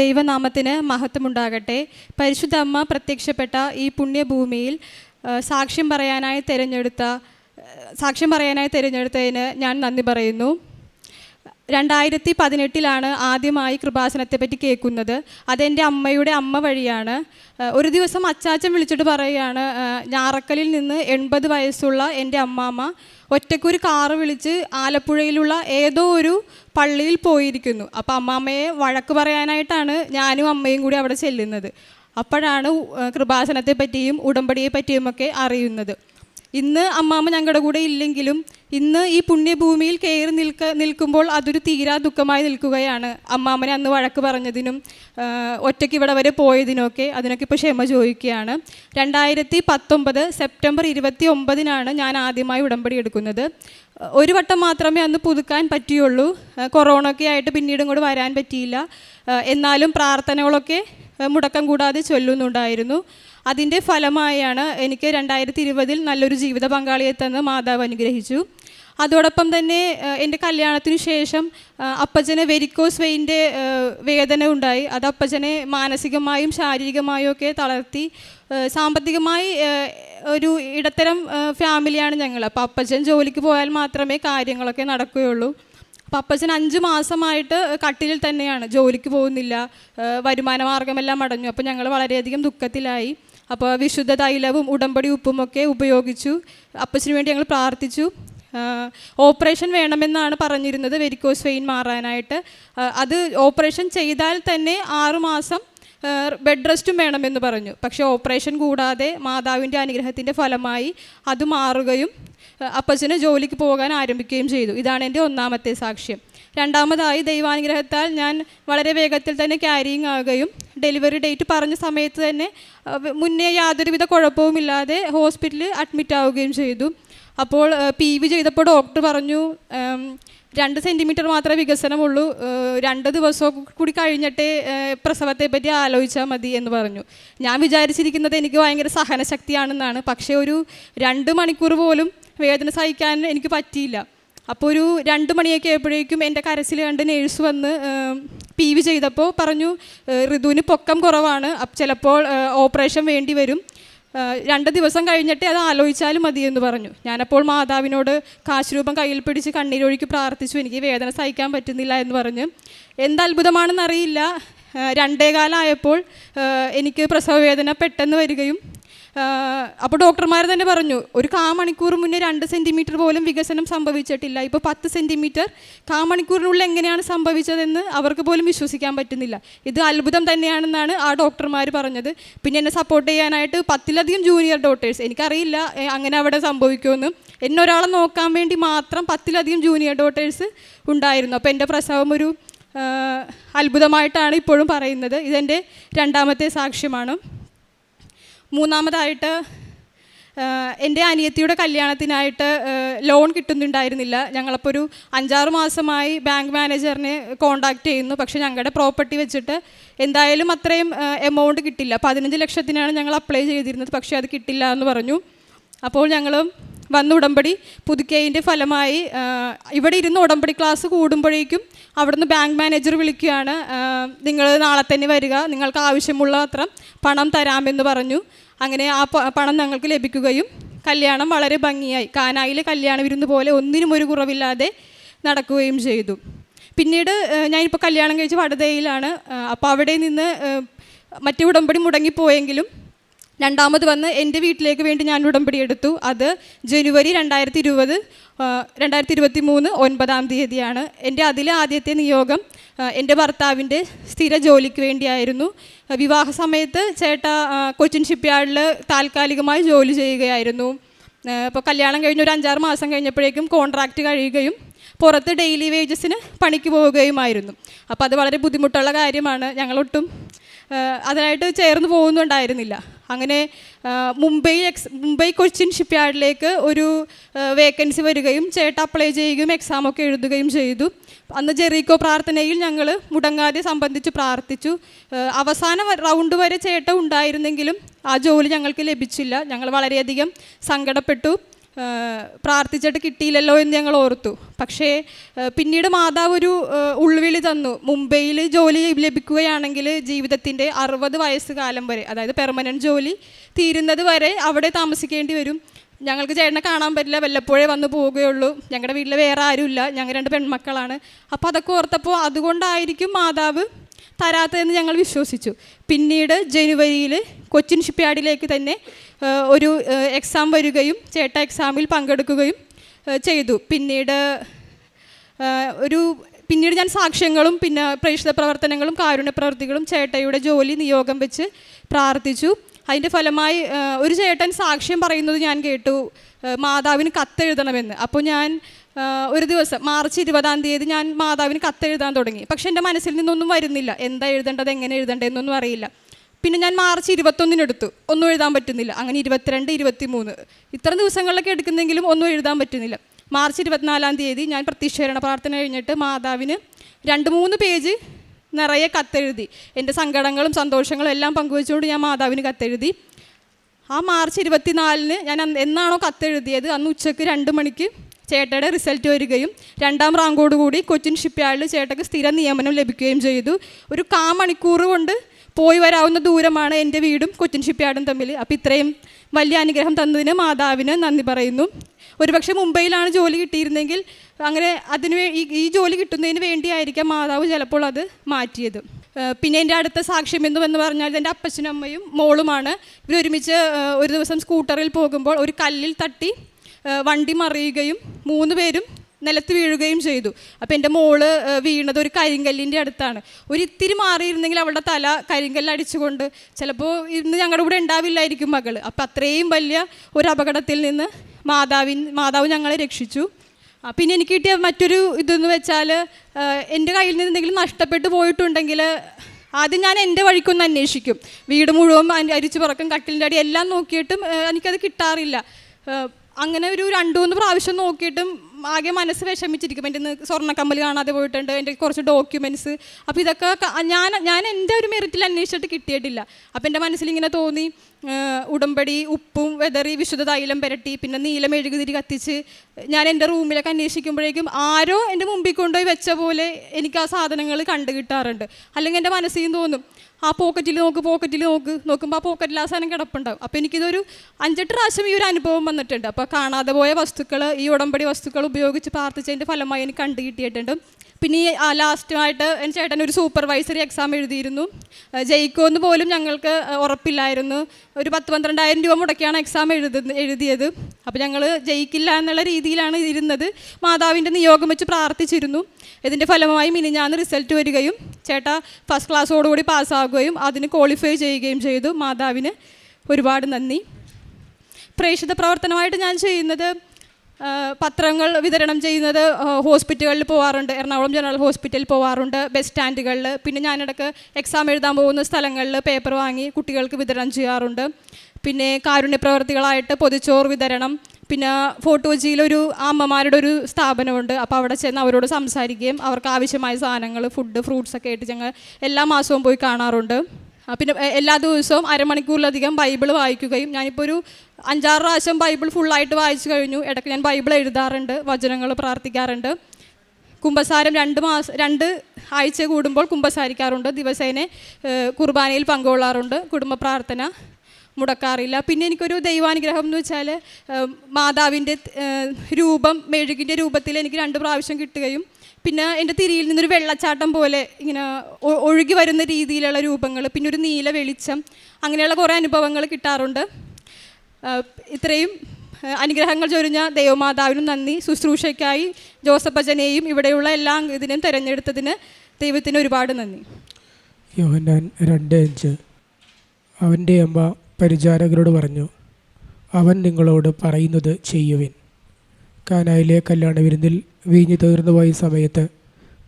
ദൈവനാമത്തിന് മഹത്വമുണ്ടാകട്ടെ. പരിശുദ്ധ അമ്മ പ്രത്യക്ഷപ്പെട്ട ഈ പുണ്യഭൂമിയിൽ സാക്ഷ്യം പറയാനായി തിരഞ്ഞെടുത്ത സാക്ഷ്യം പറയാനായി തിരഞ്ഞെടുത്തതിന് ഞാൻ നന്ദി പറയുന്നു. രണ്ടായിരത്തി പതിനെട്ടിലാണ് ആദ്യമായി കൃപാസനത്തെ പറ്റി കേൾക്കുന്നത്. അതെന്റെ അമ്മയുടെ അമ്മ വഴിയാണ്. ഒരു ദിവസം അച്ചാച്ചൻ വിളിച്ചിട്ട് പറയുകയാണ് ഞാറക്കലിൽ നിന്ന് എൺപത് വയസ്സുള്ള എന്റെ അമ്മാമ്മ ഒറ്റയ്ക്കൊരു കാറ് വിളിച്ച് ആലപ്പുഴയിലുള്ള ഏതോ ഒരു പള്ളിയിൽ പോയിരിക്കുന്നു. അപ്പോൾ അമ്മാമ്മയെ വഴക്ക് പറയാനായിട്ടാണ് ഞാനും അമ്മയും കൂടി അവിടെ ചെല്ലുന്നത്. അപ്പോഴാണ് കൃപാസനത്തെ പറ്റിയും ഉടമ്പടിയെ പറ്റിയുമൊക്കെ അറിയുന്നത്. ഇന്ന് അമ്മാമ്മ ഞങ്ങളുടെ കൂടെ ഇല്ലെങ്കിലും ഇന്ന് ഈ പുണ്യഭൂമിയിൽ കയറി നിൽക്ക നിൽക്കുമ്പോൾ അതൊരു തീരാ ദുഃഖമായി നിൽക്കുകയാണ്. അമ്മാമ്മനെ അന്ന് വഴക്ക് പറഞ്ഞതിനും ഒറ്റയ്ക്ക് ഇവിടെ വരെ പോയതിനൊക്കെ അതിനൊക്കെ ഇപ്പോൾ ക്ഷമ ചോദിക്കുകയാണ്. രണ്ടായിരത്തി പത്തൊമ്പത് സെപ്റ്റംബർ ഇരുപത്തി ഒമ്പതിനാണ് ഞാൻ ആദ്യമായി ഉടമ്പടി എടുക്കുന്നത്. ഒരു വട്ടം മാത്രമേ അന്ന് പുതുക്കാൻ പറ്റിയുള്ളൂ. കൊറോണ ഒക്കെ ആയിട്ട് പിന്നീട് ഇങ്ങോട്ട് വരാൻ പറ്റിയില്ല. എന്നാലും പ്രാർത്ഥനകളൊക്കെ മുടക്കം കൂടാതെ ചൊല്ലുന്നുണ്ടായിരുന്നു. അതിന്റെ ഫലമായാണ് എനിക്ക് രണ്ടായിരത്തി ഇരുപതിൽ നല്ലൊരു ജീവിത പങ്കാളിയെ തന്ന് മാതാവ് അനുഗ്രഹിച്ചു. അതോടൊപ്പം തന്നെ എന്റെ കല്യാണത്തിന് ശേഷം അപ്പച്ചനെ വെരിക്കോസ് വെയിന്റെ വേദന ഉണ്ടായി. അത് അപ്പച്ചനെ മാനസികമായും ശാരീരികമായും ഒക്കെ തളർത്തി. സാമ്പത്തികമായി ഒരു ഇടത്തരം ഫാമിലിയാണ് ഞങ്ങൾ. അപ്പോൾ അപ്പച്ചൻ ജോലിക്ക് പോയാൽ മാത്രമേ കാര്യങ്ങളൊക്കെ നടക്കുകയുള്ളൂ. അപ്പോൾ അപ്പച്ചൻ അഞ്ച് മാസമായിട്ട് കട്ടിലിൽ തന്നെയാണ്. ജോലിക്ക് പോകുന്നില്ല. വരുമാന മാർഗമെല്ലാം അടഞ്ഞു. അപ്പോൾ ഞങ്ങൾ വളരെയധികം ദുഃഖത്തിലായി. അപ്പോൾ വിശുദ്ധ തൈലവും ഉടമ്പടി ഉപ്പും ഒക്കെ ഉപയോഗിച്ചു. അപ്പച്ചന് വേണ്ടി ഞങ്ങൾ പ്രാർത്ഥിച്ചു. ഓപ്പറേഷൻ വേണമെന്നാണ് പറഞ്ഞിരുന്നത് വെരിക്കോസ് വെയിൻ മാറാനായിട്ട്. അത് ഓപ്പറേഷൻ ചെയ്താൽ തന്നെ ആറുമാസം ബെഡ് റെസ്റ്റും വേണമെന്ന് പറഞ്ഞു. പക്ഷേ ഓപ്പറേഷൻ കൂടാതെ മാതാവിന്റെ അനുഗ്രഹത്തിന്റെ ഫലമായി അത് മാറുകയും അപ്പച്ചന് ജോലിക്ക് പോകാൻ ആരംഭിക്കുകയും ചെയ്തു. ഇതാണ് എന്റെ ഒന്നാമത്തെ സാക്ഷ്യം. രണ്ടാമതായി ദൈവാനുഗ്രഹത്താൽ ഞാൻ വളരെ വേഗത്തിൽ തന്നെ ക്യാരിയിങ് ആകുകയും ഡെലിവറി ഡേറ്റ് പറഞ്ഞ സമയത്ത് തന്നെ മുന്നേ യാതൊരുവിധ കുഴപ്പവുമില്ലാതെ ഹോസ്പിറ്റലിൽ അഡ്മിറ്റ് ആവുകയും ചെയ്തു. അപ്പോൾ പി വി ചെയ്തപ്പോൾ ഡോക്ടർ പറഞ്ഞു രണ്ട് സെന്റിമീറ്റർ മാത്രമേ വികസനമുള്ളൂ രണ്ട് ദിവസം കൂടി കഴിഞ്ഞിട്ടേ പ്രസവത്തെ പറ്റി ആലോചിച്ചാൽ മതി എന്ന് പറഞ്ഞു. ഞാൻ വിചാരിച്ചിരിക്കുന്നത് എനിക്ക് ഭയങ്കര സഹനശക്തിയാണെന്നാണ്. പക്ഷേ ഒരു രണ്ട് മണിക്കൂർ പോലും വേദന സഹിക്കാൻ എനിക്ക് പറ്റിയില്ല. അപ്പോൾ ഒരു രണ്ട് മണിയൊക്കെ ആയപ്പോഴേക്കും എന്റെ കരച്ചിൽ കണ്ട് നേഴ്സ് വന്ന് പി വി ചെയ്തപ്പോൾ പറഞ്ഞു ഋതുവിന് പൊക്കം കുറവാണ്. ചിലപ്പോൾ ഓപ്പറേഷൻ വേണ്ടി വരും. രണ്ട് ദിവസം കഴിഞ്ഞിട്ടേ അത് ആലോചിച്ചാലും മതി എന്ന് പറഞ്ഞു. ഞാനപ്പോൾ മാതാവിനോട് കാശുരൂപം കയ്യിൽ പിടിച്ച് കണ്ണീരൊഴുക്കി പ്രാർത്ഥിച്ചു എനിക്ക് വേദന സഹിക്കാൻ പറ്റുന്നില്ല എന്ന് പറഞ്ഞ്. എന്തത്ഭുതമാണെന്നറിയില്ല രണ്ടേകാലമായപ്പോൾ രണ്ടേ കാലമായപ്പോൾ എനിക്ക് പ്രസവവേദന പെട്ടെന്ന് വരികയും അപ്പോൾ ഡോക്ടർമാർ തന്നെ പറഞ്ഞു ഒരു കാ മണിക്കൂർ മുന്നേ രണ്ട് സെന്റിമീറ്റർ പോലും വികസനം സംഭവിച്ചിട്ടില്ല. ഇപ്പോൾ പത്ത് സെന്റിമീറ്റർ കാ മണിക്കൂറിനുള്ളിൽ എങ്ങനെയാണ് സംഭവിച്ചതെന്ന് അവർക്ക് പോലും വിശ്വസിക്കാൻ പറ്റുന്നില്ല. ഇത് അത്ഭുതം തന്നെയാണെന്നാണ് ആ ഡോക്ടർമാർ പറഞ്ഞത്. പിന്നെ എന്നെ സപ്പോർട്ട് ചെയ്യാനായിട്ട് പത്തിലധികം ജൂനിയർ ഡോക്ടേഴ്സ് എനിക്കറിയില്ല അങ്ങനെ അവിടെ സംഭവിക്കുമെന്ന്. എന്നെ ഒരാളെ നോക്കാൻ വേണ്ടി മാത്രം പത്തിലധികം ജൂനിയർ ഡോക്ടേഴ്സ് ഉണ്ടായിരുന്നു. അപ്പോൾ എന്റെ പ്രസവം ഒരു അത്ഭുതമായിട്ടാണ് ഇപ്പോഴും പറയുന്നത്. ഇതെന്റെ രണ്ടാമത്തെ സാക്ഷ്യമാണ്. മൂന്നാമതായിട്ട് എന്റെ അനിയത്തിയുടെ കല്യാണത്തിനായിട്ട് ലോൺ കിട്ടുന്നുണ്ടായിരുന്നില്ല. ഞങ്ങളപ്പോൾ ഒരു അഞ്ചാറ് മാസമായി ബാങ്ക് മാനേജറിനെ കോണ്ടാക്ട് ചെയ്യുന്നു. പക്ഷേ ഞങ്ങളുടെ പ്രോപ്പർട്ടി വെച്ചിട്ട് എന്തായാലും അത്രയും എമൗണ്ട് കിട്ടില്ല. പതിനഞ്ച് ലക്ഷത്തിനാണ് ഞങ്ങൾ അപ്ലൈ ചെയ്തിരുന്നത്. പക്ഷേ അത് കിട്ടില്ല എന്ന് പറഞ്ഞു. അപ്പോൾ ഞങ്ങൾ വന്ന് ഉടമ്പടി പുതുക്കിയതിന്റെ ഫലമായി ഇവിടെ ഇരുന്ന് ഉടമ്പടി ക്ലാസ് കൂടുമ്പോഴേക്കും അവിടുന്ന് ബാങ്ക് മാനേജർ വിളിക്കുകയാണ് നിങ്ങൾ നാളെ തന്നെ വരിക. നിങ്ങൾക്ക് ആവശ്യമുള്ള അത്ര പണം തരാമെന്ന് പറഞ്ഞു. അങ്ങനെ ആ പണം ഞങ്ങൾക്ക് ലഭിക്കുകയും കല്യാണം വളരെ ഭംഗിയായി. കാനായിലെ കല്യാണ വിരുന്ന് പോലെ ഒന്നിനും ഒരു കുറവില്ലാതെ നടക്കുകയും ചെയ്തു. പിന്നീട് ഞാനിപ്പോൾ കല്യാണം കഴിച്ച് വടതയിലാണ്. അപ്പോൾ അവിടെ നിന്ന് മറ്റു ഉടമ്പടി മുടങ്ങിപ്പോയെങ്കിലും രണ്ടാമത് വന്ന് എന്റെ വീട്ടിലേക്ക് വേണ്ടി ഞാൻ ഉടമ്പടി എടുത്തു. അത് ജനുവരി രണ്ടായിരത്തി ഇരുപത് രണ്ടായിരത്തി ഇരുപത്തി മൂന്ന് ഒൻപതാം തീയതിയാണ്. എന്റെ അതിലെ ആദ്യത്തെ നിയോഗം എന്റെ ഭർത്താവിന്റെ സ്ഥിര ജോലിക്ക് വേണ്ടിയായിരുന്നു. വിവാഹ സമയത്ത് ചേട്ട കൊച്ചിൻ ഷിപ്പ്യാർഡിൽ താൽക്കാലികമായി ജോലി ചെയ്യുകയായിരുന്നു. ഇപ്പോൾ കല്യാണം കഴിഞ്ഞ് ഒരു അഞ്ചാറ് മാസം കഴിഞ്ഞപ്പോഴേക്കും കോൺട്രാക്റ്റ് കഴിയുകയും പുറത്ത് ഡെയിലി വേജസിന് പണിക്ക് പോവുകയുമായിരുന്നു. അപ്പോൾ അത് വളരെ ബുദ്ധിമുട്ടുള്ള കാര്യമാണ്. ഞങ്ങളൊട്ടും അതിനായിട്ട് ചേർന്ന് പോകുന്നുണ്ടായിരുന്നില്ല. അങ്ങനെ മുംബൈ എക്സ് മുംബൈ കൊച്ചിൻ ഷിപ്പ്യാർഡിലേക്ക് ഒരു വേക്കൻസി വരികയും ചേട്ട അപ്ലൈ ചെയ്യുകയും എക്സാമൊക്കെ എഴുതുകയും ചെയ്തു. അന്ന് ജെറീക്കോ പ്രാർത്ഥനയിൽ ഞങ്ങൾ മുടങ്ങാതെ സംബന്ധിച്ച് പ്രാർത്ഥിച്ചു. അവസാന റൗണ്ട് വരെ ചേട്ട ഉണ്ടായിരുന്നെങ്കിലും ആ ജോലി ഞങ്ങൾക്ക് ലഭിച്ചില്ല. ഞങ്ങൾ വളരെയധികം സങ്കടപ്പെട്ടു. പ്രാർത്ഥിച്ചിട്ട് കിട്ടിയില്ലല്ലോ എന്ന് ഞങ്ങൾ ഓർത്തു. പക്ഷേ പിന്നീട് മാതാവ് ഒരു ഉൾവിളി തന്നു. മുംബൈയിൽ ജോലി ലഭിക്കുകയാണെങ്കിൽ ജീവിതത്തിന്റെ അറുപത് വയസ്സ് കാലം വരെ അതായത് പെർമനന്റ് ജോലി തീരുന്നത് വരെ അവിടെ താമസിക്കേണ്ടി വരും. ഞങ്ങൾക്ക് ചേട്ടനെ കാണാൻ പറ്റില്ല വല്ലപ്പോഴേ വന്ന് പോവുകയുള്ളൂ. ഞങ്ങളുടെ വീട്ടിൽ വേറെ ആരുമില്ല. ഞങ്ങൾ രണ്ട് പെൺമക്കളാണ്. അപ്പോൾ അതൊക്കെ ഓർത്തപ്പോൾ അതുകൊണ്ടായിരിക്കും മാതാവ് തരാത്തതെന്ന് ഞങ്ങൾ വിശ്വസിച്ചു. പിന്നീട് ജനുവരിയിൽ കൊച്ചിൻ ഷിപ്പ്യാർഡിലേക്ക് തന്നെ ഒരു എക്സാം വരികയും ചേട്ട എക്സാമിൽ പങ്കെടുക്കുകയും ചെയ്തു. പിന്നീട് ഒരു പിന്നീട് ഞാൻ സാക്ഷ്യങ്ങളും പിന്നെ പ്രേക്ഷിത പ്രവർത്തനങ്ങളും കാരുണ്യ പ്രവർത്തികളും ചേട്ടയുടെ ജോലി നിയോഗം വെച്ച് പ്രാർത്ഥിച്ചു. അതിന്റെ ഫലമായി ഒരു ചേട്ടൻ സാക്ഷ്യം പറയുന്നത് ഞാൻ കേട്ടു. മാതാവിന് കത്തെഴുതണമെന്ന്. അപ്പോൾ ഞാൻ ഒരു ദിവസം മാർച്ച് ഇരുപതാം തീയതി ഞാൻ മാതാവിന് കത്തെഴുതാൻ തുടങ്ങി. പക്ഷെ എന്റെ മനസ്സിൽ നിന്നൊന്നും വരുന്നില്ല. എന്താ എഴുതേണ്ടത് എങ്ങനെ എഴുതേണ്ടതെന്നൊന്നും അറിയില്ല. പിന്നെ ഞാൻ മാർച്ച് ഇരുപത്തൊന്നിനെടുത്തു ഒന്നും എഴുതാൻ പറ്റുന്നില്ല. അങ്ങനെ ഇരുപത്തിരണ്ട് ഇരുപത്തി മൂന്ന് ഇത്ര ദിവസങ്ങളിലൊക്കെ എടുക്കുന്നെങ്കിലും ഒന്നും എഴുതാൻ പറ്റുന്നില്ല. മാർച്ച് ഇരുപത്തിനാലാം തീയതി ഞാൻ പ്രത്യക്ഷീകരണ പ്രാർത്ഥന കഴിഞ്ഞിട്ട് മാതാവിന് രണ്ട് മൂന്ന് പേജ് നിറയെ കത്തെഴുതി. എന്റെ സങ്കടങ്ങളും സന്തോഷങ്ങളും എല്ലാം പങ്കുവെച്ചുകൊണ്ട് ഞാൻ മാതാവിന് കത്തെഴുതി. ആ മാർച്ച് ഇരുപത്തിനാലിന് ഞാൻ എന്നാണോ കത്തെഴുതിയത്? അന്ന് ഉച്ചയ്ക്ക് രണ്ട് മണിക്ക് ചേട്ടയുടെ റിസൾട്ട് വരികയും രണ്ടാം റാങ്കോടുകൂടി കൊച്ചിൻ ഷിപ്പ്യാർഡിൽ ചേട്ടയ്ക്ക് സ്ഥിര നിയമനം ലഭിക്കുകയും ചെയ്തു. ഒരു കാ മണിക്കൂർ കൊണ്ട് പോയി വരാവുന്ന ദൂരമാണ് എന്റെ വീടും കൊച്ചിൻ ഷിപ്പ്യാർഡും തമ്മിൽ. അപ്പോൾ ഇത്രയും വലിയ അനുഗ്രഹം തന്നതിന് മാതാവിന് നന്ദി പറയുന്നു. ഒരുപക്ഷെ മുംബൈയിലാണ് ജോലി കിട്ടിയിരുന്നെങ്കിൽ അങ്ങനെ അതിന് ഈ- ജോലി കിട്ടുന്നതിന് വേണ്ടിയായിരിക്കാം മാതാവ് ചിലപ്പോൾ അത് മാറ്റിയത്. പിന്നെ എന്റെ അടുത്ത സാക്ഷ്യം എന്ന് പറഞ്ഞാൽ എന്റെ അപ്പച്ചനും അമ്മയും മോളുമാണ്. ഇവരൊരുമിച്ച് ഒരു ദിവസം സ്കൂട്ടറിൽ പോകുമ്പോൾ ഒരു കല്ലിൽ തട്ടി വണ്ടി മറിയുകയും മൂന്ന് പേരും നിലത്ത് വീഴുകയും ചെയ്തു. അപ്പോൾ എന്റെ മോൾ വീണത് ഒരു കരിങ്കല്ലിന്റെ അടുത്താണ്. ഒരു ഇത്തിരി മാറിയിരുന്നെങ്കിൽ അവളുടെ തല കരിങ്കല്ല് അടിച്ചുകൊണ്ട് ചിലപ്പോൾ ഇന്ന് ഞങ്ങളുടെ കൂടെ ഉണ്ടാവില്ലായിരിക്കും മകൾ അപ്പോൾ അത്രയും വലിയ ഒരു അപകടത്തിൽ നിന്ന് മാതാവിൻ മാതാവ് ഞങ്ങളെ രക്ഷിച്ചു. പിന്നെ എനിക്ക് കിട്ടിയ മറ്റൊരു ഇതെന്ന് വെച്ചാൽ എന്റെ കയ്യിൽ നിന്ന് എന്തെങ്കിലും നഷ്ടപ്പെട്ടു പോയിട്ടുണ്ടെങ്കിൽ ആദ്യം ഞാൻ എന്റെ വഴിക്കൊന്ന് അന്വേഷിക്കും. വീട് മുഴുവൻ അരിച്ചു പറക്കും കട്ടിലിന്റെ അടി എല്ലാം നോക്കിയിട്ടും എനിക്കത് കിട്ടാറില്ല. അങ്ങനെ ഒരു രണ്ടു മൂന്ന് പ്രാവശ്യം നോക്കിയിട്ടും ആകെ മനസ്സ് വിഷമിച്ചിരിക്കും. എന്റെ സ്വർണക്കമ്മൽ കാണാതെ പോയിട്ടുണ്ട്. എന്റെ കുറച്ച് ഡോക്യുമെന്റ്സ് അപ്പോൾ ഇതൊക്കെ ഞാൻ ഞാൻ എന്റെ ഒരു മെറിറ്റിൽ അന്വേഷിച്ചിട്ട് കിട്ടിയിട്ടില്ല. അപ്പോൾ എന്റെ മനസ്സിൽ ഇങ്ങനെ തോന്നി ഉടമ്പടി ഉപ്പും വെതറി വിശുദ്ധ തൈലം പുരട്ടി പിന്നെ നീല മെഴുകുതിരി കത്തിച്ച് ഞാൻ എന്റെ റൂമിലൊക്കെ അന്വേഷിക്കുമ്പോഴേക്കും ആരോ എന്റെ മുമ്പിൽ കൊണ്ടുപോയി വെച്ച പോലെ എനിക്ക് ആ സാധനങ്ങൾ കണ്ടു കിട്ടാറുണ്ട്. അല്ലെങ്കിൽ എന്റെ മനസ്സിൽ തോന്നും ആ പോക്കറ്റിൽ നോക്ക് പോക്കറ്റിൽ നോക്ക്. നോക്കുമ്പോൾ ആ പോക്കറ്റിൽ ആ സാധനം കിടപ്പുണ്ടാവും. അപ്പോൾ എനിക്കിതൊരു അഞ്ചെട്ട് പ്രാവശ്യം ഈ ഒരു അനുഭവം വന്നിട്ടുണ്ട്. അപ്പോൾ കാണാതെ പോയ വസ്തുക്കൾ ഈ ഉടമ്പടി വസ്തുക്കൾ ഉപയോഗിച്ച് പ്രാർത്ഥിച്ചതിന്റെ ഫലമായി എനിക്ക് കണ്ടു കിട്ടിയിട്ടുണ്ട്. പിന്നെ ഈ ലാസ്റ്റുമായിട്ട് എന്റെ ചേട്ടൻ ഒരു സൂപ്പർവൈസറി എക്സാം എഴുതിയിരുന്നു. ജയിക്കുമെന്ന് പോലും ഞങ്ങൾക്ക് ഉറപ്പില്ലായിരുന്നു. ഒരു പത്ത് പന്ത്രണ്ടായിരം രൂപ മുടക്കിയാണ് എക്സാം എഴുതി എഴുതിയത്. അപ്പോൾ ഞങ്ങൾ ജയിക്കില്ല എന്നുള്ള രീതിയിലാണ് ഇരുന്നത്. മാതാവിന്റെ നിയോഗം വെച്ച് പ്രാർത്ഥിച്ചിരുന്നു. ഇതിന്റെ ഫലമായി മിനിഞ്ഞാന്ന് റിസൾട്ട് വരികയും ചേട്ട ഫസ്റ്റ് ക്ലാസ്സോടുകൂടി പാസ്സാകുകയും അതിന് ക്വാളിഫൈ ചെയ്യുകയും ചെയ്തു. മാതാവിന് ഒരുപാട് നന്ദി. പ്രേക്ഷിത പ്രവർത്തനമായിട്ട് ഞാൻ ചെയ്യുന്നത് പത്രങ്ങൾ വിതരണം ചെയ്യുന്നത് ഹോസ്പിറ്റലുകളിൽ പോകാറുണ്ട് എറണാകുളം ജനറൽ ഹോസ്പിറ്റലിൽ പോവാറുണ്ട് ബസ് സ്റ്റാൻഡുകളിൽ. പിന്നെ ഞാനിടയ്ക്ക് എക്സാം എഴുതാൻ പോകുന്ന സ്ഥലങ്ങളിൽ പേപ്പർ വാങ്ങി കുട്ടികൾക്ക് വിതരണം ചെയ്യാറുണ്ട്. പിന്നെ കാരുണ്യ പ്രവർത്തികളായിട്ട് വിതരണം. പിന്നെ ഒരു അമ്മമാരുടെ ഒരു സ്ഥാപനമുണ്ട്. അപ്പോൾ അവിടെ ചെന്ന് അവരോട് സംസാരിക്കുകയും അവർക്ക് ആവശ്യമായ സാധനങ്ങൾ ഫുഡ് ഫ്രൂട്ട്സ് ഒക്കെ ആയിട്ട് ഞങ്ങൾ എല്ലാ മാസവും പോയി കാണാറുണ്ട്. പിന്നെ എല്ലാ ദിവസവും അരമണിക്കൂറിലധികം ബൈബിൾ വായിക്കുകയും ഞാനിപ്പോൾ ഒരു അഞ്ചാറ് പ്രാവശ്യം ബൈബിൾ ഫുള്ളായിട്ട് വായിച്ചു കഴിഞ്ഞു. ഇടയ്ക്ക് ഞാൻ ബൈബിൾ എഴുതാറുണ്ട് വചനങ്ങൾ പ്രാർത്ഥിക്കാറുണ്ട്. കുമ്പസാരം രണ്ട് മാസം രണ്ട് ആഴ്ച കൂടുമ്പോൾ കുമ്പസാരിക്കാറുണ്ട് ദിവസേന കുർബാനയിൽ പങ്കുകൊള്ളാറുണ്ട്. കുടുംബ പ്രാർത്ഥന മുടക്കാറില്ല. പിന്നെ എനിക്കൊരു ദൈവാനുഗ്രഹം എന്ന് വെച്ചാൽ മാതാവിന്റെ രൂപം മെഴുകിന്റെ രൂപത്തിൽ എനിക്ക് രണ്ട് പ്രാവശ്യം കിട്ടുകയും പിന്നെ എന്റെ തിരിയിൽ നിന്നൊരു വെള്ളച്ചാട്ടം പോലെ ഇങ്ങനെ ഒഴുകി വരുന്ന രീതിയിലുള്ള രൂപങ്ങൾ പിന്നെ ഒരു നീല വെളിച്ചം അങ്ങനെയുള്ള കുറേ അനുഭവങ്ങൾ കിട്ടാറുണ്ട്. ഇത്രയും അനുഗ്രഹങ്ങൾ ചൊരിഞ്ഞ ദൈവമാതാവിനും നന്ദി. ശുശ്രൂഷയ്ക്കായി ജോസഫ് ഭജനെയും ഇവിടെയുള്ള എല്ലാ ഇതിനെയും തിരഞ്ഞെടുത്തതിന് ദൈവത്തിന് ഒരുപാട് നന്ദി. യോഹന്നാൻ രണ്ട് അഞ്ച്. അവന്റെ അമ്മ പരിചാരകരോട് പറഞ്ഞു അവൻ നിങ്ങളോട് പറയുന്നത് ചെയ്യുവിൻ. കാനായിലെ കല്യാണ വിരുന്നിൽ വീഞ്ഞു തീർന്നു പോയ സമയത്ത്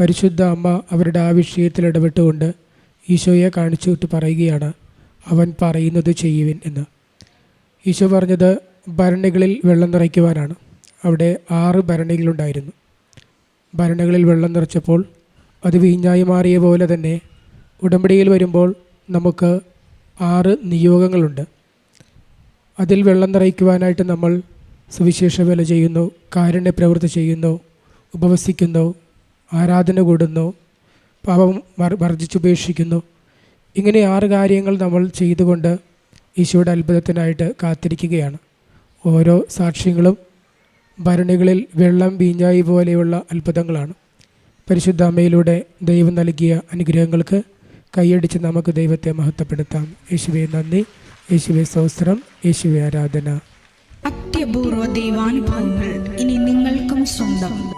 പരിശുദ്ധ അമ്മ അവരുടെ ആ വിഷയത്തിൽ ഇടപെട്ടുകൊണ്ട് ഈശോയെ കാണിച്ചു വിട്ട് പറയുകയാണ് അവൻ പറയുന്നത് ചെയ്യുവിൻ എന്ന്. ഈശോ പറഞ്ഞത് ഭരണികളിൽ വെള്ളം നിറയ്ക്കുവാനാണ്. അവിടെ ആറ് ഭരണികളുണ്ടായിരുന്നു. ഭരണികളിൽ വെള്ളം നിറച്ചപ്പോൾ അത് വീഞ്ഞായി മാറിയ പോലെ തന്നെ ഉടമ്പടിയിൽ വരുമ്പോൾ നമുക്ക് ആറ് നിയോഗങ്ങളുണ്ട്. അതിൽ വെള്ളം നിറയ്ക്കുവാനായിട്ട് നമ്മൾ സുവിശേഷ വേല ചെയ്യുന്നു കാരുണ്യ പ്രവൃത്തി ചെയ്യുന്നു ഉപവസിക്കുന്നു ആരാധന കൂടുന്നു പാപം വർ- വർജിച്ചുപേക്ഷിക്കുന്നു ഇങ്ങനെ ആറ് കാര്യങ്ങൾ നമ്മൾ ചെയ്തുകൊണ്ട് ഈശോയുടെ അത്ഭുതത്തിനായിട്ട് കാത്തിരിക്കുകയാണ്. ഓരോ സാക്ഷ്യങ്ങളും ഭരണികളിൽ വെള്ളം വീഞ്ഞായി പോലെയുള്ള അത്ഭുതങ്ങളാണ്. പരിശുദ്ധ അമ്മയിലൂടെ ദൈവം നൽകിയ അനുഗ്രഹങ്ങൾക്ക് കൈയടിച്ച് നമുക്ക് ദൈവത്തെ മഹത്വപ്പെടുത്താം. യേശുവെ നന്ദി. യേശുവെ സൗസ്ത്രം യേശുവെ ആരാധന. അത്യപൂർവ ദൈവാനുഭവങ്ങൾ ഇനി നിങ്ങൾക്കും സ്വന്തം.